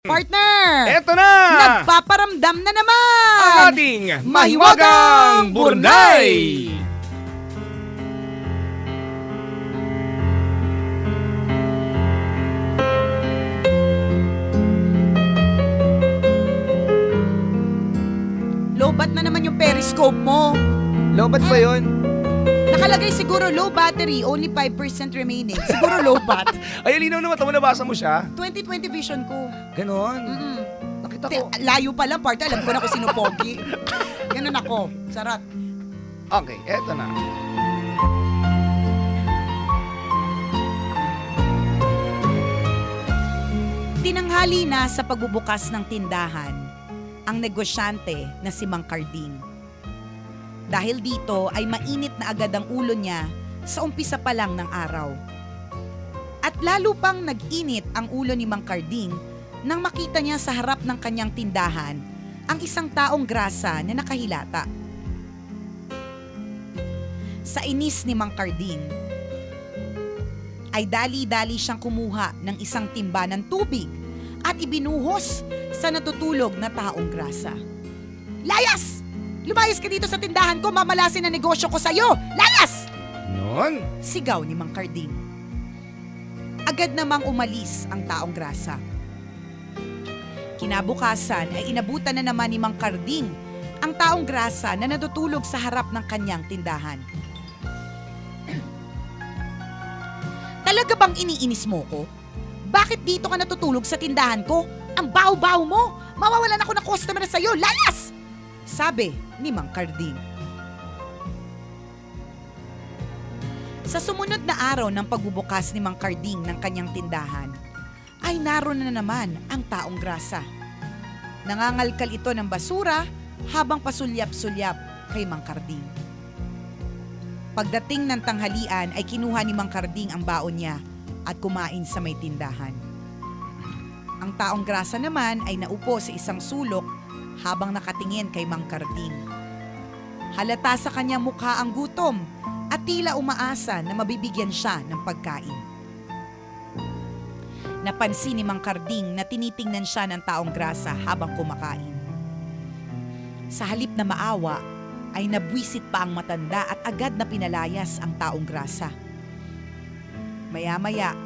Partner! Eto na! Nagpaparamdam na naman! Ang ating Mahiwagang Mahiwagang Burnay! Lobat na naman yung periscope mo. Lobat ba yun? Nakalagay siguro low battery, only 5% remaining. Siguro low bat. Ay, linaw naman. Tama nabasa mo siya. 2020 vision ko. Ganon. Mm-mm. Nakita Te, ko. layo pa lang, partner. Alam ko na kung sino pogi. Ganun ako. Sarat. Okay, eto na. Tinanghali na sa pagbubukas ng tindahan ang negosyante na si Mang Carding. Dahil dito ay mainit na agad ang ulo niya sa umpisa pa lang ng araw. At lalo pang nag-init ang ulo ni Mang Carding nang makita niya sa harap ng kanyang tindahan ang isang taong grasa na nakahilata. Sa inis ni Mang Carding, ay dali-dali siyang kumuha ng isang timba ng tubig at ibinuhos sa natutulog na taong grasa. Layas! Lumayas ka dito sa tindahan ko, mamalasin ang negosyo ko sa'yo! Layas! Ganon. Sigaw ni Mang Carding. Agad namang umalis ang taong grasa. Kinabukasan ay inabutan na naman ni Mang Carding ang taong grasa na natutulog sa harap ng kanyang tindahan. Talaga bang iniinis mo ko? Bakit dito ka natutulog sa tindahan ko? Ang baw-baw mo! Mawawalan ako ng customer sa'yo! Layas! Sabi ni Mang Carding. Sa sumunod na araw ng pagbubukas ni Mang Carding ng kanyang tindahan, ay naroon na naman ang taong grasa. Nangangalkal ito ng basura habang pasulyap-sulyap kay Mang Carding. Pagdating ng tanghalian ay kinuha ni Mang Carding ang baon niya at kumain sa may tindahan. Ang taong grasa naman ay naupo sa isang sulok habang nakatingin kay Mang Carding. Halata sa kanyang mukha ang gutom at tila umaasa na mabibigyan siya ng pagkain. Napansin ni Mang Carding na tinitingnan siya ng taong grasa habang kumakain. Sa halip na maawa, ay nabwisit pa ang matanda at agad na pinalayas ang taong grasa. Maya-maya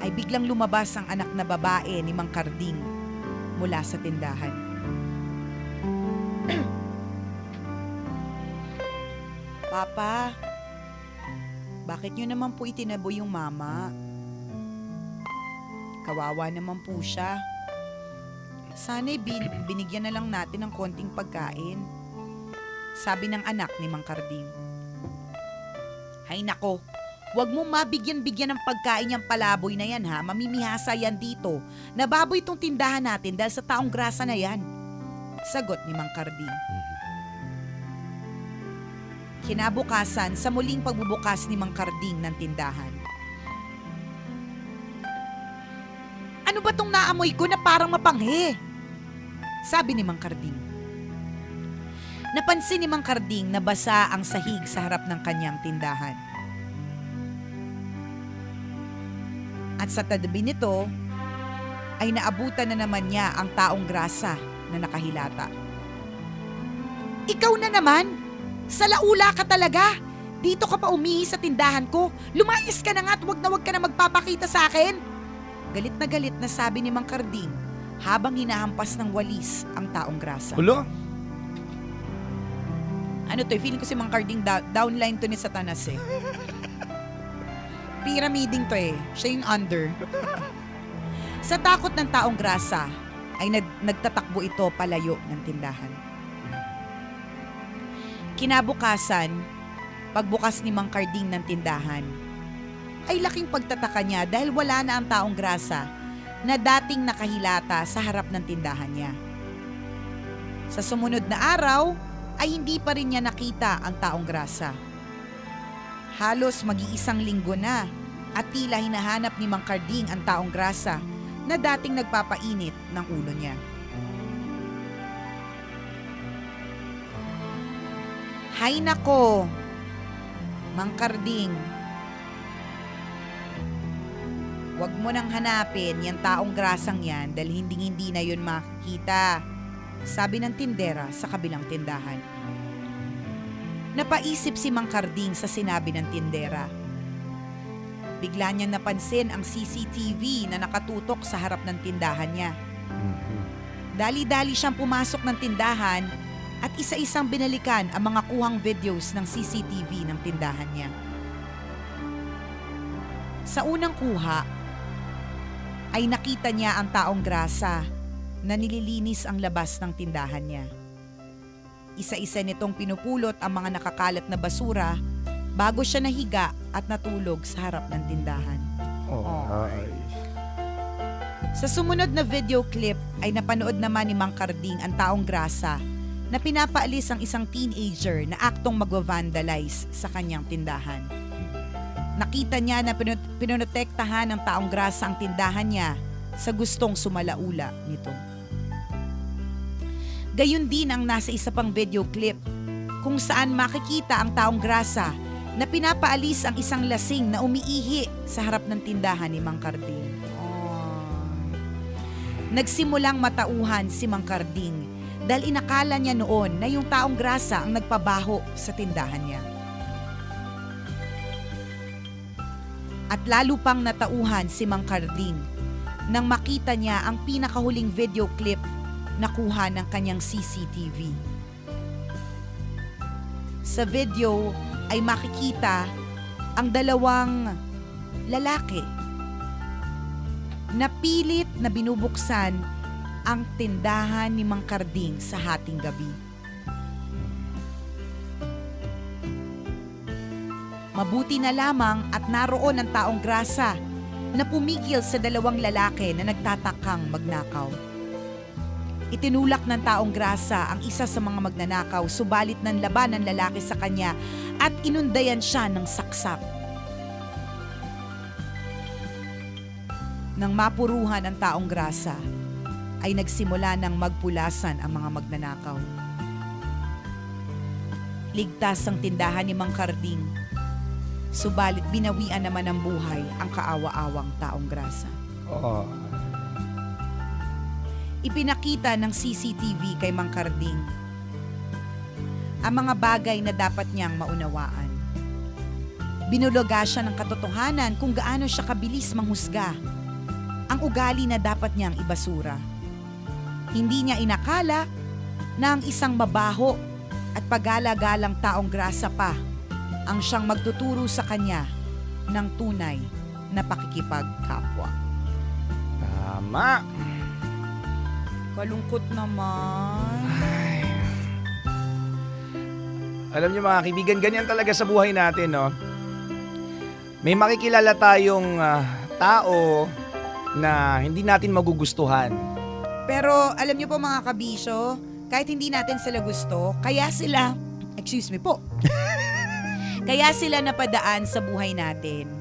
ay biglang lumabas ang anak na babae ni Mang Carding mula sa tindahan. Papa, bakit nyo naman po itinabo yung mama? Kawawa naman po siya. Sana'y bin- binigyan na lang natin ng konting pagkain. Sabi ng anak ni Mang Carding. Hay nako, Huwag mo mabigyan-bigyan ng pagkain yung palaboy na yan ha. Mamimihasa yan dito. Nababoy itong tindahan natin dahil sa taong grasa na yan. Sagot ni Mang Carding. Kinabukasan sa muling pagbubukas ni Mang Carding ng tindahan. Ano ba tong naamoy ko na parang mapanghe? Sabi ni Mang Carding. Napansin ni Mang Carding na basa ang sahig sa harap ng kanyang tindahan. At sa tabi nito, ay naabutan na naman niya ang taong grasa na nakahilata. Ikaw na naman! Sa laula ka talaga! Dito ka pa umihi sa tindahan ko. Lumayas ka na nga at wag na wag ka na magpapakita sa akin. Galit na galit na sabi ni Mang Carding habang hinahampas ng walis ang taong grasa. Hulo? Ano to, eh, feeling ko si Mang Carding da- downline to ni Satanas eh. Pyramiding to eh. Siya yung under. Sa takot ng taong grasa, ay nag- nagtatakbo ito palayo ng tindahan. Kinabukasan, pagbukas ni Mang Carding ng tindahan, ay laking pagtataka niya dahil wala na ang taong grasa na dating nakahilata sa harap ng tindahan niya. Sa sumunod na araw, ay hindi pa rin niya nakita ang taong grasa. Halos mag-iisang linggo na at tila hinahanap ni Mang Carding ang taong grasa na dating nagpapainit ng ulo niya. Hay nako! Mang Carding, Huwag mo nang hanapin yung taong grasang yan dahil hindi hindi na yun makikita. Sabi ng tindera sa kabilang tindahan. Napaisip si Mang Carding sa sinabi ng tindera. Bigla niyang napansin ang CCTV na nakatutok sa harap ng tindahan niya. Dali-dali siyang pumasok ng tindahan at isa-isang binalikan ang mga kuhang videos ng CCTV ng tindahan niya. Sa unang kuha, ay nakita niya ang taong grasa na nililinis ang labas ng tindahan niya. Isa-isa nitong pinupulot ang mga nakakalat na basura bago siya nahiga at natulog sa harap ng tindahan. Oh, ay. Sa sumunod na video clip ay napanood naman ni Mang Carding ang taong grasa na pinapaalis ang isang teenager na aktong magwa-vandalize sa kanyang tindahan. Nakita niya na pinonotektahan ng taong grasa ang tindahan niya sa gustong sumalaula nito. Gayun din ang nasa isa pang video clip kung saan makikita ang taong grasa na pinapaalis ang isang lasing na umiihi sa harap ng tindahan ni Mang Carding. Nagsimulang matauhan si Mang Carding dahil inakala niya noon na yung taong grasa ang nagpabaho sa tindahan niya. At lalo pang natauhan si Mang Carding nang makita niya ang pinakahuling video clip na kuha ng kanyang CCTV. Sa video ay makikita ang dalawang lalaki na pilit na binubuksan ang tindahan ni Mang Carding sa hating gabi. Mabuti na lamang at naroon ang taong grasa na pumigil sa dalawang lalaki na nagtatakang magnakaw. Itinulak ng taong grasa ang isa sa mga magnanakaw subalit ng laban ng lalaki sa kanya at inundayan siya ng saksak. Nang mapuruhan ang taong grasa, ay nagsimula ng magpulasan ang mga magnanakaw. Ligtas ang tindahan ni Mang Carding, subalit binawian naman ng buhay ang kaawa-awang taong grasa. Oh. Ipinakita ng CCTV kay Mang Carding ang mga bagay na dapat niyang maunawaan. Binulaga siya ng katotohanan kung gaano siya kabilis manghusga. Ang ugali na dapat niyang ibasura. Hindi niya inakala na ang isang mabaho at pagala-galang taong grasa pa ang siyang magtuturo sa kanya ng tunay na pakikipagkapwa. Tama. Kalungkot naman. Alam niyo mga kaibigan, ganyan talaga sa buhay natin, no? May makikilala tayong ah, tao na hindi natin magugustuhan. Pero alam niyo po mga kabisyo, kahit hindi natin sila gusto, kaya sila, excuse me po, kaya sila napadaan sa buhay natin.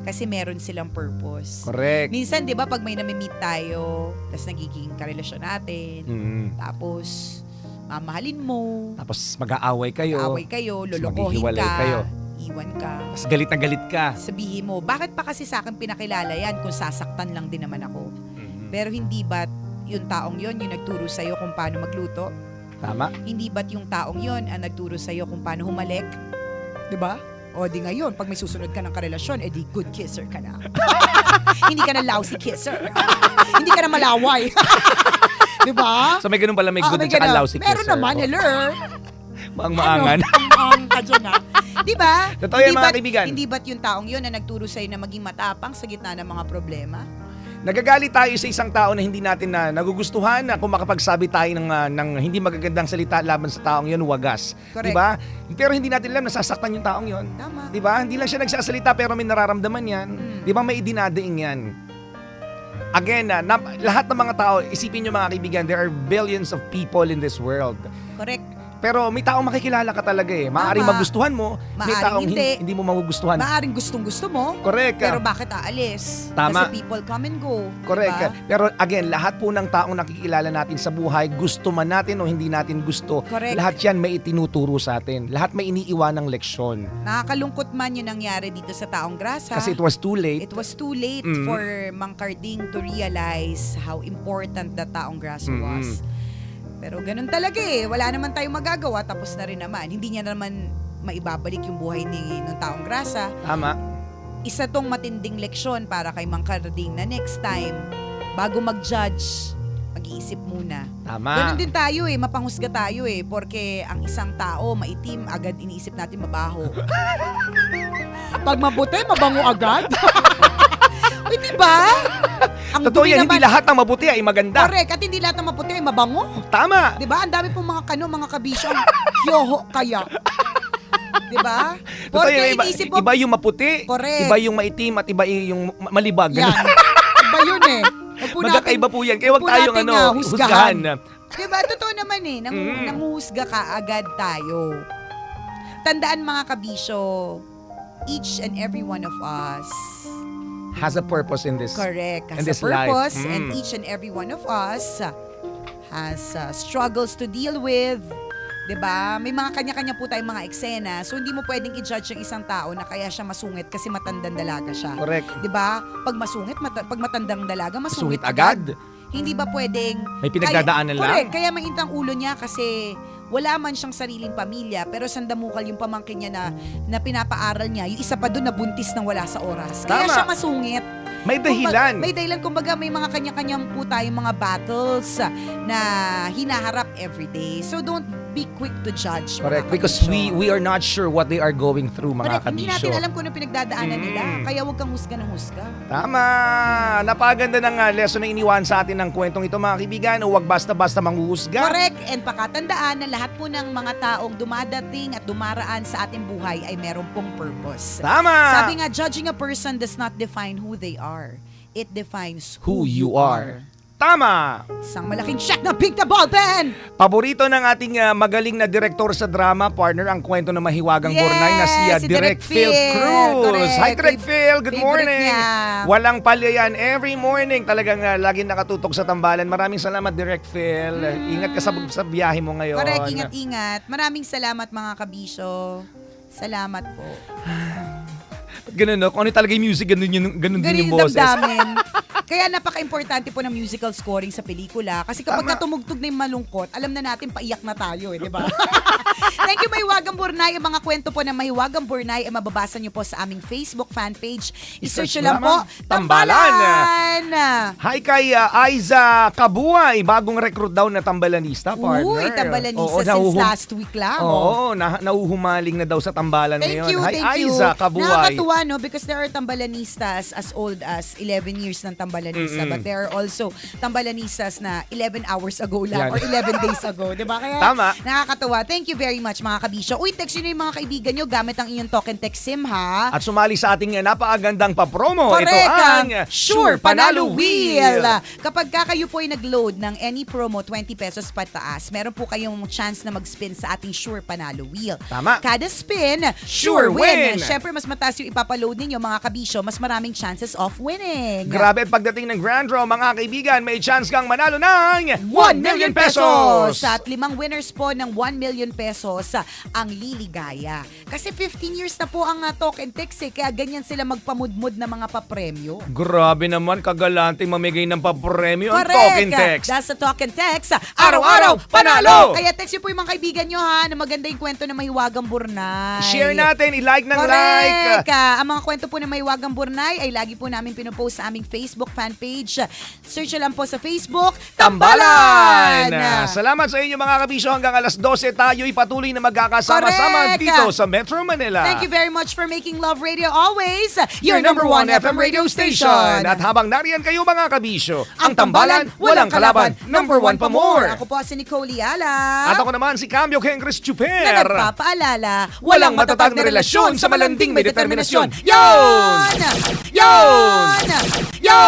Kasi meron silang purpose. Correct. Minsan, di ba, pag may nami-meet tayo, tapos nagiging karelasyon natin, Mm. tapos mamahalin mo, Tapos mag-aaway kayo. away kayo, lolokohin ka, kayo. iwan ka. Tapos galit na galit ka. Sabihin mo, bakit pa kasi sa akin pinakilala yan kung sasaktan lang din naman ako? Pero hindi ba't yung taong yon yung nagturo sa'yo kung paano magluto? Tama? Hindi ba't yung taong yon ang nagturo sa'yo kung paano humalik? 'Di ba? O di ngayon, pag may susunod ka ng karelasyon, edi good kisser ka na. hindi ka na lousy kisser. hindi ka na malaway. 'Di ba? So may ganun pala may Ah, good may at saka ganun. lousy Meron kisser. naman, Oh, hello. Maang-maangan. Ano, ang ka dyan, ha? Di ba? Totoo Hindi yan mga ba't- kaibigan. Hindi ba't yung taong yun na nagturo sa'yo na maging matapang sa gitna ng mga problema? Nagagalit tayo sa isang tao na hindi natin na nagugustuhan na kung makapagsabi tayo ng, ah, ng hindi magagandang salita laban sa taong yun, wagas. Correct. Di ba? Pero hindi natin alam nasasaktan yung taong yun. Tama. Di ba? Hindi lang siya nagsasalita pero may nararamdaman yan. Mm. Di ba may idinadaing yan? Again, ah, nap- lahat ng mga tao, isipin nyo mga kaibigan, there are billions of people in this world. Correct. Pero may taong makikilala ka talaga eh. Maaaring Tama. magustuhan mo, may taong hindi. hindi, hindi mo magugustuhan. Maaring gustong gusto mo, Correct. pero bakit aalis? Tama. Kasi people come and go. Correct. diba? Pero again, lahat po ng taong nakikilala natin sa buhay, gusto man natin o hindi natin gusto, Correct. lahat yan may itinuturo sa atin. Lahat may iniiwan ng leksyon. Nakakalungkot man yung nangyari dito sa Taong Grasa. Kasi it was too late. It was too late Mm. for Mang Carding to realize how important the Taong Grasa Mm. was. Pero ganun talaga eh. Wala naman tayong magagawa. Tapos na rin naman. Hindi niya naman maibabalik yung buhay ni ng Taong Grasa. Tama. Isa tong matinding leksyon para kay Mang Carding na next time, bago mag-judge, mag-iisip muna. Tama. Ganun din tayo eh, mapanghusga tayo eh. Porque ang isang tao, maitim, agad iniisip natin mabaho. Pag mabuti, mabango agad. Uy, di ba? Ang Totoo yan, hindi lahat ng mabuti ay maganda. Correct. At hindi lahat ng maputi ay mabango. Tama. Di ba? Ang dami pong mga kano, mga kabisyo, ang kyoho kaya. Di ba? Totoo Porque yan, iba, iniisip mo, iba yung maputi, Correct. iba yung maitim at iba yung ma- malibag. yan. Iba yun eh. Huwag po natin- Magkakaiba po yan. Kaya wag huwag po tayong nating, ano, ah, husgahan. Diba? Totoo naman eh. Nang, Mm. Nanguhusga ka agad tayo. Tandaan mga kabisyo, each and every one of us Has a purpose in this. correct in has this a purpose life. and Mm. each and every one of us has uh, struggles to deal with. 'Di ba? May mga kanya-kanya po tayong mga eksena. So hindi mo pwedeng i-judge yung isang tao na kaya siya masungit kasi matandang dalaga siya. Correct. 'Di ba? Pag masungit, mata- pag matandang dalaga, masungit Sungit agad. Hindi ba pwedeng May pinagdadaanan kaya, lang. Correct. Kaya mainit ang ulo niya kasi wala man siyang sariling pamilya pero sandamukal yung pamangkin niya na, na pinapaaral niya. Yung isa pa doon na buntis nang wala sa oras. Kaya Tama. siya masungit. May Kumbaga- dahilan. may dahilan. Kumbaga may mga kanya-kanyang po tayong mga battles na hinaharap everyday. So don't be quick to judge. Correct. Because we we are not sure what they are going through, mga Correct. Hindi natin alam kung ano pinagdadaanan Mm. nila. Kaya huwag kang husga ng husga. Tama! Napaganda ng uh, lesson na iniwan sa atin ng kwentong ito mga kaibigan. Huwag basta-basta manghuhusga. Correct. And pakatandaan na lahat po ng mga taong dumadating at dumaraan sa ating buhay ay meron pong purpose. Tama! Sabi nga, judging a person does not define who they are. It defines Who you are. Tama! Isang malaking check na pink na ballpen! Paborito ng ating uh, magaling na direktor sa drama, partner, ang kwento ng mahiwagang Yes, Bornay na si, uh, si Direk Direk Phil. Cruz. Correct. Hi, Direk Fav- Phil. Good morning. niya. Walang palya yan. Every morning talagang uh, laging nakatutok sa tambalan. Maraming salamat, Direk Phil. Ingat ka sa, sa biyahe mo ngayon. Mm. Correct, ingat-ingat. Maraming salamat mga kabisyo. Salamat po. Ganun, no? Kung ano talaga yung music, ganun, yun, ganun, din Ganun yung yung boses. damdamin. Kaya napaka-importante po ng musical scoring sa pelikula. Kasi kapag Tama. tumugtog na yung malungkot, alam na natin paiyak na tayo, eh, di ba? Thank you, Mahiwagang Burnay. Ang mga kwento po ng Mahiwagang Burnay ay mababasa niyo po sa aming Facebook fan page. I-search niyo lang po, Tambalan. Tambalan! Hi kay uh, Aiza Kabuay, bagong recruit daw na tambalanista, partner. Uy, tambalanisa Oo, since nahuhum- last week lang. oh. Oo, na, nahuhumaling na daw sa tambalan Thank ngayon. you, Hi thank you. Aiza Kabuay. Nakakatuwa, no? Because there are tambalanistas as old as 11 years ng tambalanista. Mm-mm. But there are also tambalanistas na 11 hours ago lang Yan. or 11 days ago. Di ba? Kaya Tama. nakakatuwa. Thank you very much, mga kabisyo. Uy, text nyo na yung mga kaibigan nyo gamit ang inyong token text SIM, ha? At sumali sa ating napakagandang papromo. Correct, Ito ang Sure Panalo Wheel. Kapag ka kayo po ay nag-load ng any promo 20 pesos pataas, meron po kayong chance na mag-spin sa ating Sure Panalo Wheel. Tama. Kada spin, Sure sure win. win. Siyempre, mas mataas yung ipapaload ninyo, mga kabisyo, mas maraming chances of winning. Grabe at pagdating ng Grand Draw, mga kaibigan, may chance kang manalo ng 1 million pesos! At limang winners po ng 1 million pesos ang liligaya. Kasi 15 years na po ang uh, token text eh, kaya ganyan sila magpamudmud na mga papremyo. Grabe naman, kagalante mamigay ng papremyo ang token text. That's the token text. Araw-araw, panalo! Kaya text nyo po yung mga kaibigan nyo ha, na maganda yung kwento ng Mahiwagang Burnay. Share natin, i-like ng Correct. like. Ah, ang mga kwento po ng Mahiwagang Burnay ay lagi po namin pinopost sa aming Facebook fan page. Search lang po sa Facebook, Tambalan! Tambalan! Salamat sa inyo mga kabisyo. Hanggang alas 12 tayo'y patuloy na magkakasama-sama dito sa Metro Manila. Thank you very much for making Love Radio always Your number one FM radio station. At habang nariyan kayo mga kabisyo, ang tambalan, walang kalaban, number one pa more. Ako po si Nicole Yala. At ako naman si Cambio Kengres na Chuper. nagpapaalala, Walang matatag na relasyon sa malanding may determinasyon. Yon! Yon! Yon!